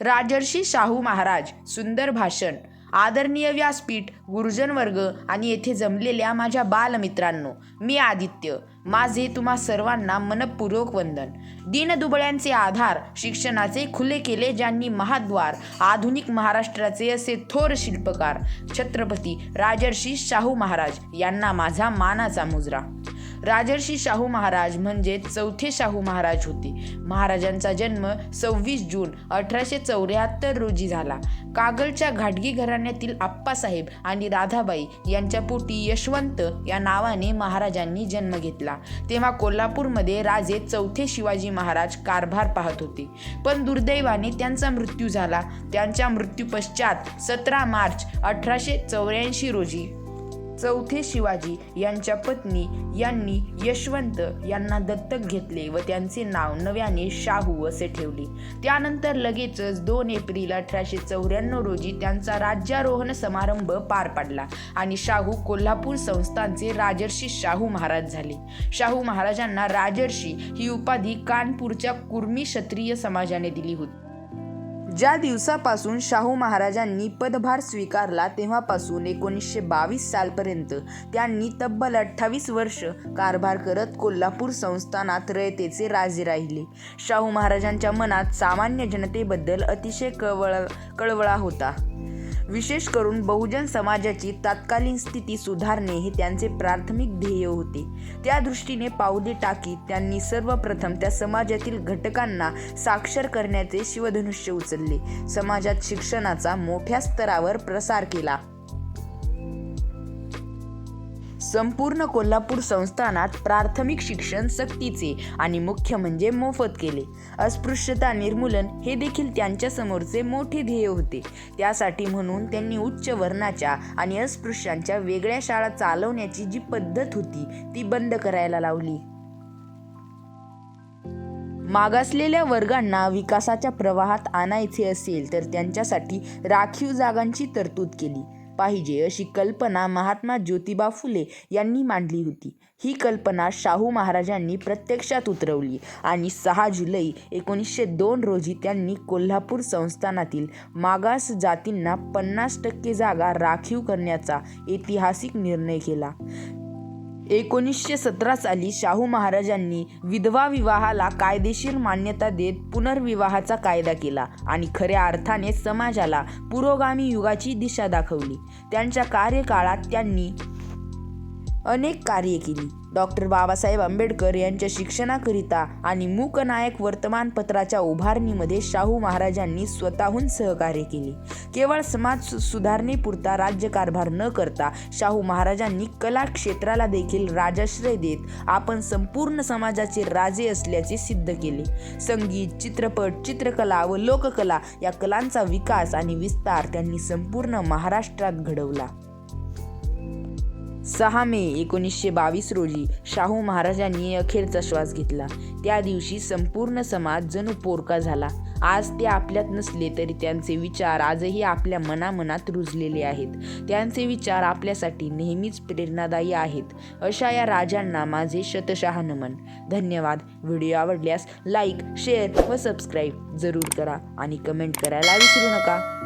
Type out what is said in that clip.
राजर्षी शाहू महाराज सुंदर भाषण. आदरणीय व्यासपीठ गुरुजन वर्ग आणि येथे जमलेल्या माझ्या बालमित्रांनो मी आदित्य. माझे तुम्हा सर्वांना मनपूर्वक वंदन. दीनदुबळ्यांचे आधार शिक्षणाचे खुले केले ज्यांनी महाद्वार आधुनिक महाराष्ट्राचे असे थोर शिल्पकार. छत्रपती राजर्षी शाहू महाराज यांना माझा मानाचा मुजरा. राजर्षी शाहू महाराज म्हणजे चौथे शाहू महाराज होते. महाराजांचा जन्म सव्वीस जून अठराशे चौऱ्याहत्तर रोजी झाला. कागलच्या घाटगी घराण्यातील आप्पासाहेब आणि राधाबाई यांच्या पोटी यशवंत या नावाने महाराजांनी जन्म घेतला. तेव्हा कोल्हापूरमध्ये राजे चौथे शिवाजी महाराज कारभार पाहत होते. पण दुर्दैवाने त्यांचा मृत्यू झाला. त्यांच्या मृत्यूपश्चात सतरा मार्च अठराशे चौऱ्याऐंशी रोजी चौथे शिवाजी यांच्या पत्नी यांनी यशवंत यांना दत्तक घेतले व त्यांचे नाव नव्याने शाहू असे ठेवले. त्यानंतर लगेचच दोन एप्रिल अठराशे चौऱ्याण्णव रोजी त्यांचा राज्यारोहण समारंभ पार पडला आणि शाहू कोल्हापूर संस्थांचे राजर्षी शाहू महाराज झाले. शाहू महाराजांना राजर्षी ही उपाधी कानपूरच्या कुर्मी क्षत्रिय समाजाने दिली होती. ज्या दिवसापासून शाहू महाराजांनी पदभार स्वीकारला तेव्हापासून एकोणीसशे बावीस सालपर्यंत त्यांनी तब्बल अठ्ठावीस वर्ष कारभार करत कोल्हापूर संस्थानात रयतेचे राजे राहिले. शाहू महाराजांच्या मनात सामान्य जनतेबद्दल अतिशय कळवळ कळवळा होता. विशेष करून बहुजन समाजाची तात्कालीन स्थिती सुधारणे हे त्यांचे प्राथमिक ध्येय होते. त्या दृष्टीने पावले टाकीत त्यांनी सर्वप्रथम त्या समाजातील घटकांना साक्षर करण्याचे शिवधनुष्य उचलले. समाजात शिक्षणाचा मोठ्या स्तरावर प्रसार केला. संपूर्ण कोल्हापूर संस्थानात प्राथमिक शिक्षण सक्तीचे आणि मुख्य म्हणजे मोफत केले. अस्पृश्यता निर्मूलन हे देखील त्यांच्या समोरचे मोठे ध्येय होते. त्यासाठी म्हणून त्यांनी उच्च वर्णाच्या आणि अस्पृश्यांच्या वेगळ्या शाळा चालवण्याची जी पद्धत होती ती बंद करायला लावली. मागासलेल्या वर्गांना विकासाच्या प्रवाहात आणायचे असेल तर त्यांच्यासाठी राखीव जागांची तरतूद केली. पाहिजे अशी कल्पना महात्मा ज्योतिबा फुले यांनी मांडली होती. ही कल्पना शाहू महाराजांनी प्रत्यक्षात उतरवली आणि सहा जुलै एकोणीसशे दोन रोजी त्यांनी कोल्हापूर संस्थानातील मागास जातींना पन्नास टक्के जागा राखीव करण्याचा ऐतिहासिक निर्णय केला. एकोणीसशे सतरा साली शाहू महाराजांनी विधवा विवाहाला कायदेशीर मान्यता देत पुनर्विवाहाचा कायदा केला आणि खऱ्या अर्थाने समाजाला पुरोगामी युगाची दिशा दाखवली. त्यांच्या कार्यकाळात त्यांनी अनेक कार्य केली. डॉक्टर बाबासाहेब आंबेडकर यांच्या शिक्षणाकरिता आणि मूकनायक वर्तमानपत्राच्या उभारणीमध्ये शाहू महाराजांनी स्वतःहून सहकार्य केले. केवळ समाज सु- सुधारणेपुरता राज्यकारभार न करता शाहू महाराजांनी कला क्षेत्राला देखील राजाश्रय देत आपण संपूर्ण समाजाचे राजे असल्याचे सिद्ध केले. संगीत चित्रपट चित्रकला व लोककला या कलांचा विकास आणि विस्तार त्यांनी संपूर्ण महाराष्ट्रात घडवला. सहा मे एकोणीसशे बावीस रोजी शाहू महाराजांनी अखेरचा श्वास घेतला. त्या दिवशी संपूर्ण समाज जणू पोरका झाला. आज ते आपल्यात नसले तरी त्यांचे विचार आजही आपल्या मनामनात रुजलेले आहेत. त्यांचे विचार आपल्यासाठी नेहमीच प्रेरणादायी आहेत. अशा या राजांना माझे शतशः नमन. धन्यवाद. व्हिडिओ आवडल्यास लाईक शेअर व सबस्क्राईब जरूर करा आणि कमेंट करायला विसरू नका.